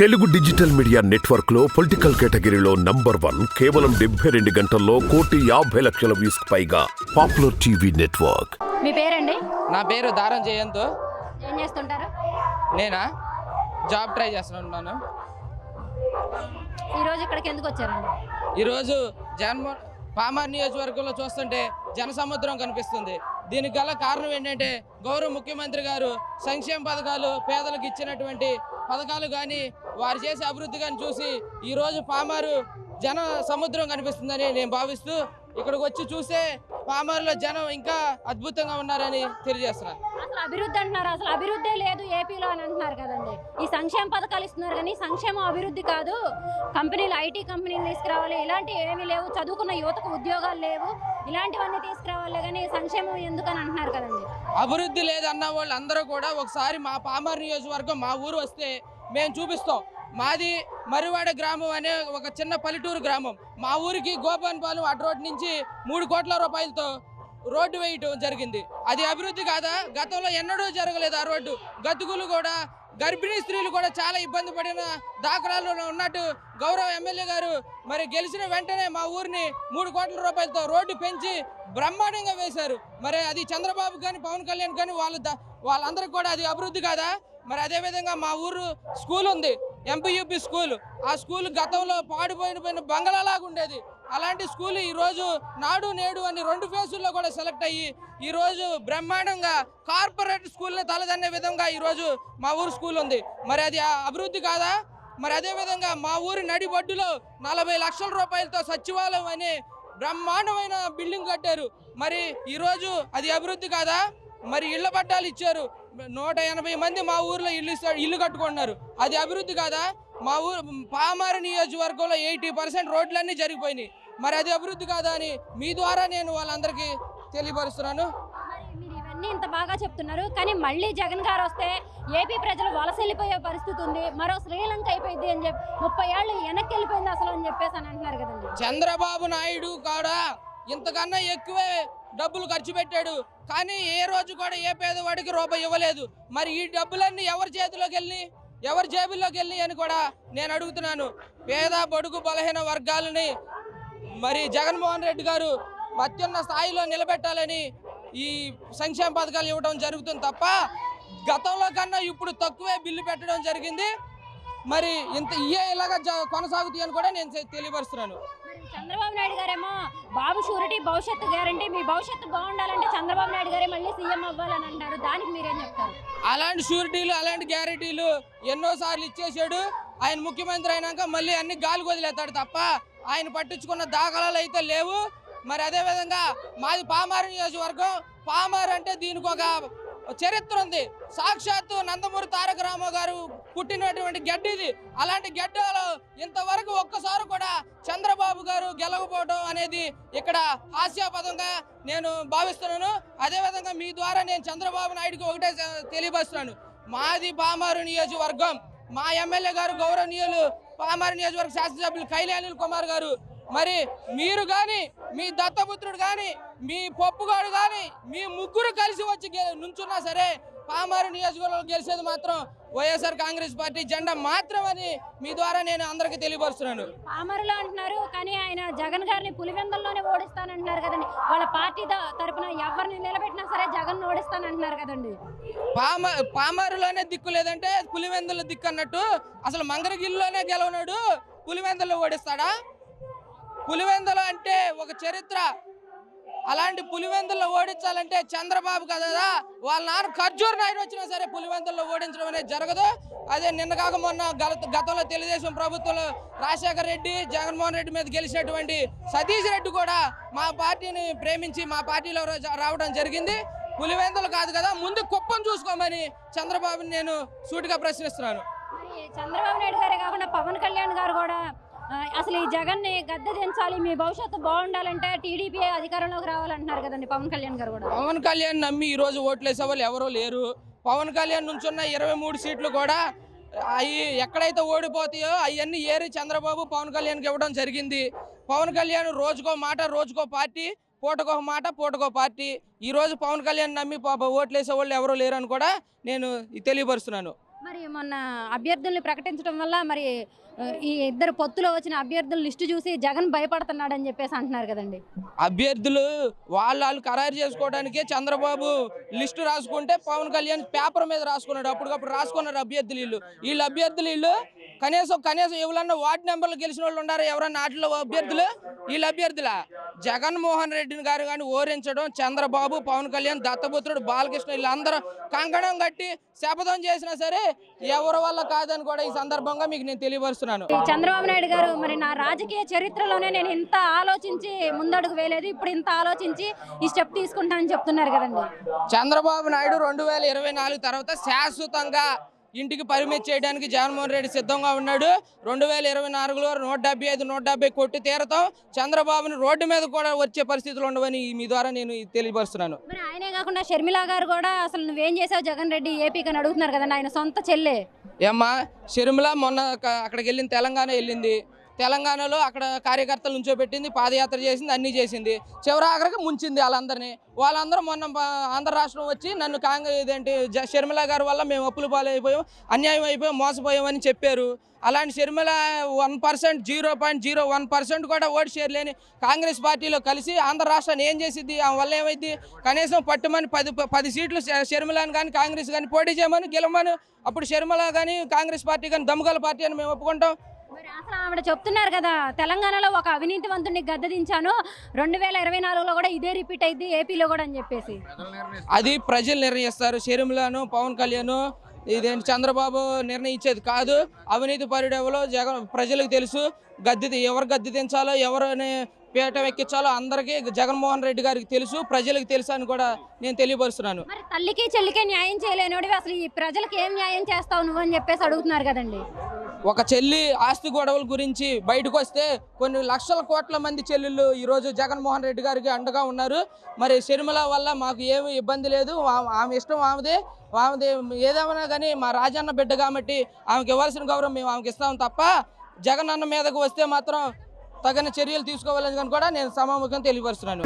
Telugu digital media నెట్వర్క్లో political కేటగిరీలో number one కేవలం డెబ్బై రెండు గంటల్లో కోటి యాభై లక్షల వ్యూస్ పైగా పాపులర్ టీవీ నెట్వర్క్. మీ పేరండి? నా పేరు దారం జయంత్. ఏం చేస్తుంటారు? నేనా? జాబ్ ట్రై చేస్తున్నాను ఈరోజు ఇక్కడికి ఎందుకు వచ్చారండి? ఈరోజు జగన్మోహన్ పామర్ నియోజకవర్గంలో చూస్తుంటే జనసముద్రం కనిపిస్తుంది. దీనికి గల కారణం ఏంటంటే గౌరవ ముఖ్యమంత్రి గారు సంక్షేమ పథకాలు పేదలకు ఇచ్చినటువంటి పథకాలు కానీ వారు చేసే అభివృద్ధి కానీ చూసి ఈరోజు పామారు జన సముద్రం కనిపిస్తుందని నేను భావిస్తూ ఇక్కడికి వచ్చి చూసే పామారులో జనం ఇంకా అద్భుతంగా ఉన్నారని తెలియజేస్తున్నాను అసలు అభివృద్ధి అంటున్నారు. అసలు అభివృద్ధే లేదు ఏపీలో అని అంటున్నారు కదండి. ఈ సంక్షేమ పథకాలు ఇస్తున్నారు కానీ సంక్షేమం అభివృద్ధి కాదు. కంపెనీలు ఐటీ కంపెనీలు తీసుకురావాలి. ఇలాంటివి ఏమీ లేవు. చదువుకున్న యువతకు ఉద్యోగాలు లేవు. ఇలాంటివన్నీ తీసుకురావాలి కానీ సంక్షేమం ఎందుకని అంటున్నారు కదండి. అభివృద్ధి లేదన్న వాళ్ళు అందరూ కూడా ఒకసారి మా పామర్ నియోజకవర్గం మా ఊరు వస్తే మేము చూపిస్తాం. మాది మరువాడ గ్రామం అనే ఒక చిన్న పల్లెటూరు గ్రామం. మా ఊరికి గోపాన్పాలెం అటు రోడ్ నుంచి మూడు కోట్ల రూపాయలతో రోడ్డు వేయటం జరిగింది. అది అభివృద్ధి కాదా? గతంలో ఎన్నడూ జరగలేదు ఆ రోడ్డు. గతుకులు కూడా గర్భిణీ స్త్రీలు కూడా చాలా ఇబ్బంది పడిన దాఖలాల్లో ఉన్నట్టు గౌరవ ఎమ్మెల్యే గారు మరి గెలిచిన వెంటనే మా ఊరిని మూడు కోట్ల రూపాయలతో రోడ్డు పెంచి బ్రహ్మాండంగా వేశారు. మరి అది చంద్రబాబు కానీ పవన్ కళ్యాణ్ కానీ వాళ్ళ వాళ్ళందరికీ కూడా అది అభివృద్ధి కాదా? మరి అదేవిధంగా మా ఊరు స్కూల్ ఉంది ఎంపీయూపీ స్కూల్. ఆ స్కూల్ గతంలో పాడిపోయిన పోయిన బంగళాలాగా ఉండేది. అలాంటి స్కూల్ ఈరోజు నాడు నేడు అని రెండు ఫేజుల్లో కూడా సెలెక్ట్ అయ్యి ఈరోజు బ్రహ్మాండంగా కార్పొరేట్ స్కూల్ని తలదన్నే విధంగా ఈరోజు మా ఊరు స్కూల్ ఉంది. మరి అది అభివృద్ధి కాదా? మరి అదేవిధంగా మా ఊరి నడిబొడ్డులో నలభై లక్షల రూపాయలతో సచివాలయం అనే బ్రహ్మాండమైన బిల్డింగ్ కట్టారు. మరి ఈరోజు అది అభివృద్ధి కాదా? మరి ఇళ్ళ పట్టాలు ఇచ్చారు. నూట ఎనభై మంది మా ఊర్లో ఇల్లు ఇల్లు కట్టుకున్నారు అది అభివృద్ధి కాదా? మా ఊరు పామారు నియోజకవర్గంలో ఎయిటీ పర్సెంట్ రోడ్లన్నీ జరిగిపోయినాయి. మరి అది అభివృద్ధి కాదా అని మీ ద్వారా నేను వాళ్ళందరికీ తెలియపరుస్తున్నాను. మరి మీరు ఇవన్నీ ఇంత బాగా చెప్తున్నారు కానీ మళ్ళీ జగన్ గారు వస్తే ఏపీ ప్రజలు వలస వెళ్ళిపోయే పరిస్థితి ఉంది మరో శ్రీలంక అయిపోయింది అని చెప్పి ముప్పై ఏళ్ళు వెనక్కి వెళ్ళిపోయింది అసలు అని చెప్పేసి అని అంటున్నారు కదండి. చంద్రబాబు నాయుడు కూడా ఇంతకన్నా ఎక్కువే డబ్బులు ఖర్చు పెట్టాడు కానీ ఏ రోజు కూడా ఏ పేదవాడికి రూపాయి ఇవ్వలేదు. మరి ఈ డబ్బులన్నీ ఎవరి చేతిలోకి వెళ్ళి ఎవరి జేబుల్లోకి వెళ్ళి అని కూడా నేను అడుగుతున్నాను. పేద బడుగు బలహీన వర్గాలని మరి జగన్మోహన్ రెడ్డి గారు అత్యున్న స్థాయిలో నిలబెట్టాలని ఈ సంక్షేమ పథకాలు ఇవ్వడం జరుగుతుంది తప్ప గతంలో కన్నా ఇప్పుడు తక్కువే బిల్లు పెట్టడం జరిగింది. మరి ఇంత ఇయే ఇలాగా కొనసాగుతాయి అని కూడా నేను తెలియపరుస్తున్నాను. చంద్రబాబు నాయుడు గారేమో బాబు షూరిటీ భవిష్యత్తు గ్యారంటీ మీ భవిష్యత్తు బాగుండాలంటే చంద్రబాబు నాయుడు గారే మళ్ళీ సీఎం అవ్వాలని అంటారు దానికి మీరేం చెప్తారు? అలాంటి షూరిటీలు అలాంటి గ్యారెంటీలు ఎన్నోసార్లు ఇచ్చేసాడు ఆయన ముఖ్యమంత్రి అయినాక మళ్ళీ అన్ని గాలి వదిలేస్తాడు తప్ప ఆయన పట్టించుకున్న దాఖలాలు అయితే లేవు. మరి అదేవిధంగా మాది పామారు నియోజకవర్గం. పామారు అంటే దీనికి ఒక చరిత్ర ఉంది. సాక్షాత్తు నందమూరి తారక రామారావు గారు పుట్టినటువంటి గడ్డ ఇది. అలాంటి గడ్డలో ఇంతవరకు ఒక్కసారి కూడా చంద్రబాబు గారు గెలవకపోవడం అనేది ఇక్కడ హాస్యాపదంగా నేను భావిస్తున్నాను. అదేవిధంగా మీ ద్వారా నేను చంద్రబాబు నాయుడుకి ఒకటే తెలియపరుస్తున్నాను. మాది పామారు నియోజకవర్గం. మా ఎమ్మెల్యే గారు గౌరవనీయులు పామారి నియోజకవర్గ శాసనసభ్యులు కైలి కుమార్ గారు. మరి మీరు కానీ మీ దత్తపుత్రుడు కానీ మీ పప్పుగాడు కానీ మీ ముగ్గురు కలిసి వచ్చి నుంచున్నా సరే పామారు నియోజకవర్గంలో గెలిచేది మాత్రం వైఎస్ఆర్ కాంగ్రెస్ పార్టీ జెండా మాత్రమని మీ ద్వారా నేను అందరికీ తెలియపరుస్తున్నాను. పామరులో అంటున్నారు కానీ ఆయన జగన్ గారిని పులివెందల్లోనే ఓడిస్తానంటున్నారు కదండి. వాళ్ళ పార్టీ తరపున ఎవరిని నిలబెట్టినా సరే జగన్ ఓడిస్తానంటున్నారు కదండి. పామ పామారులోనే దిక్కు లేదంటే పులివెందుల దిక్కు అన్నట్టు అసలు మంగరగిరిలోనే గెలవనాడు పులివెందులో ఓడిస్తాడా? పులివెందుల అంటే ఒక చరిత్ర అలాంటి పులివెందుల్లో ఓడించాలంటే చంద్రబాబు కదా వాళ్ళ నాన్న ఖర్జూర్ నాయుడు వచ్చినా సరే పులివెందుల్లో ఓడించడం అనేది జరగదు. అదే నిన్న కాక మొన్న గతంలో తెలుగుదేశం ప్రభుత్వంలో రాజశేఖర రెడ్డి జగన్మోహన్ రెడ్డి మీద గెలిచినటువంటి సతీష్ రెడ్డి కూడా మా పార్టీని ప్రేమించి మా పార్టీలో రా- రావడం జరిగింది. పులివెందులు కాదు కదా ముందు కుప్పం చూసుకోమని చంద్రబాబుని నేను సూటిగా ప్రశ్నిస్తున్నాను. చంద్రబాబు నాయుడు గారే కాకుండా పవన్ కళ్యాణ్ గారు కూడా అసలు ఈ జగన్ని గద్దె దించాలి మీ భవిష్యత్తు బాగుండాలంటే టీడీపీ అధికారంలోకి రావాలంటున్నారు కదండి పవన్ కళ్యాణ్ గారు కూడా. పవన్ కళ్యాణ్ నమ్మి ఈ రోజు ఓట్లేసే వాళ్ళు ఎవరూ లేరు. పవన్ కళ్యాణ్ నుంచున్న ఇరవై మూడు సీట్లు కూడా అవి ఎక్కడైతే ఓడిపోతాయో అవన్నీ ఏరి చంద్రబాబు పవన్ కళ్యాణ్కి ఇవ్వడం జరిగింది. పవన్ కళ్యాణ్ రోజుకో మాట రోజుకో పార్టీ పూటకో మాట పూటకో పార్టీ. ఈ రోజు పవన్ కళ్యాణ్ నమ్మి పాప ఓట్లేసే వాళ్ళు ఎవరూ లేరు అని కూడా నేను తెలియపరుస్తున్నాను. మరి మొన్న అభ్యర్థుల్ని ప్రకటించడం వల్ల మరి ఈ ఇద్దరు పొత్తులో వచ్చిన అభ్యర్థుల లిస్టు చూసి జగన్ భయపడుతున్నాడు అని చెప్పేసి అంటున్నారు కదండి. అభ్యర్థులు వాళ్ళు వాళ్ళు ఖరారు చేసుకోవడానికే చంద్రబాబు లిస్టు రాసుకుంటే పవన్ కళ్యాణ్ పేపర్ మీద రాసుకున్నాడు. అప్పటికప్పుడు రాసుకున్నారు అభ్యర్థులు వీళ్ళు. వీళ్ళు అభ్యర్థులు వీళ్ళు కనీసం కనీసం ఎవరన్నా వార్డు నెంబర్లు గెలిచిన వాళ్ళు ఉన్నారు? ఎవరన్నా ఆటలో అభ్యర్థులు? వీళ్ళ అభ్యర్థుల? జగన్మోహన్ రెడ్డిని గారు కానీ ఓరించడం చంద్రబాబు పవన్ కళ్యాణ్ దత్తపుత్రుడు బాలకృష్ణ వీళ్ళందరూ కంకణం కట్టి శపథం చేసినా సరే ఎవరి వల్ల కాదని కూడా ఈ సందర్భంగా మీకు నేను తెలియపరుస్తున్నాను. చంద్రబాబు నాయుడు గారు మరి నా రాజకీయ చరిత్రలోనే నేను ఇంత ఆలోచించి ముందడుగు వేయలేదు. ఇప్పుడు ఇంత ఆలోచించి ఈ స్టెప్ తీసుకుంటానని చెప్తున్నారు కదండి. చంద్రబాబు నాయుడు రెండు వేల ఇరవై నాలుగు తర్వాత శాశ్వతంగా ఇంటికి పరిమితి చేయడానికి జగన్మోహన్ రెడ్డి సిద్ధంగా ఉన్నాడు. రెండు వేల ఇరవై నాలుగులో నూట డెబ్బై ఐదు నూట డెబ్బై కొట్టి తీరతాం. చంద్రబాబుని రోడ్డు మీద కూడా వచ్చే పరిస్థితులు ఉండవని మీ ద్వారా నేను తెలియపరుస్తున్నాను. ఆయనే కాకుండా షర్మిల గారు కూడా అసలు నువ్వేం చేసావు జగన్ రెడ్డి ఏపీకి అని అడుగుతున్నారు కదండి ఆయన సొంత చెల్లె. ఏమ్మా షర్మిల మొన్న అక్కడికి వెళ్ళింది తెలంగాణ వెళ్ళింది. తెలంగాణలో అక్కడ కార్యకర్తలు నుంచోబెట్టింది పాదయాత్ర చేసింది అన్నీ చేసింది. చివరి ఆఖరికి ముంచింది వాళ్ళందరినీ. వాళ్ళందరూ మొన్న ఆంధ్ర రాష్ట్రం వచ్చి నన్ను కాంగ్రెస్ ఇదేంటి జ- షర్మిల గారి వల్ల మేము అప్పులు పాలైపోయాం అన్యాయం అయిపోయాం మోసపోయామని చెప్పారు. అలాంటి Sharmila one percent zero point zero one percent కూడా ఓటు షేర్ లేని కాంగ్రెస్ పార్టీలో కలిసి ఆంధ్ర రాష్ట్రాన్ని ఏం చేసిద్ది? ఆ వల్ల ఏమైంది కనీసం పట్టుమని పది పది సీట్లు షర్మిలను కానీ కాంగ్రెస్ కానీ పోటీ చేయమని గెలవమని అప్పుడు షర్మిల కానీ కాంగ్రెస్ పార్టీ కానీ దమ్ముగల పార్టీ అని మేము ఒప్పుకుంటాం. అసలు ఆవిడ చెప్తున్నారు కదా తెలంగాణలో ఒక అవినీతివంతుడిని గద్దె దించాను రెండు వేల ఇరవై నాలుగులో కూడా ఇదే రిపీట్ అయింది ఏపీలో కూడా అని చెప్పేసి. అది ప్రజలు నిర్ణయిస్తారు షర్మిలను పవన్ కళ్యాణ్ ఇదేంటి చంద్రబాబు నిర్ణయించేది కాదు అవినీతి పరిడేవలో జగన్ ప్రజలకు తెలుసు గద్దె ఎవరు గద్దె దించాలో ఎవరిని పీఠం ఎక్కించాలో అందరికీ జగన్మోహన్ రెడ్డి గారికి తెలుసు ప్రజలకు తెలుసు అని కూడా నేను తెలియపరుస్తున్నాను. మరి తల్లికి చెల్లికి న్యాయం చేయలేనోడివి అసలు ఈ ప్రజలకు ఏం న్యాయం చేస్తావు నువ్వు అని చెప్పేసి అడుగుతున్నారు కదండి. ఒక చెల్లి ఆస్తి గొడవల గురించి బయటకు వస్తే కొన్ని లక్షల కోట్ల మంది చెల్లెళ్ళు ఈరోజు జగన్మోహన్ రెడ్డి గారికి అండగా ఉన్నారు. మరి షర్మిల వల్ల మాకు ఏమి ఇబ్బంది లేదు. ఆమె ఇష్టం ఆమెదే. ఆమెది ఏదేమైనా కానీ మా రాజన్న బిడ్డ కాబట్టి ఆమెకి ఇవ్వాల్సిన గౌరవం మేము ఆమెకి ఇస్తాం తప్ప జగన్ అన్న మీదకు వస్తే మాత్రం తగిన చర్యలు తీసుకోవాలని కూడా నేను సమాముఖం తెలియపరుస్తున్నాను.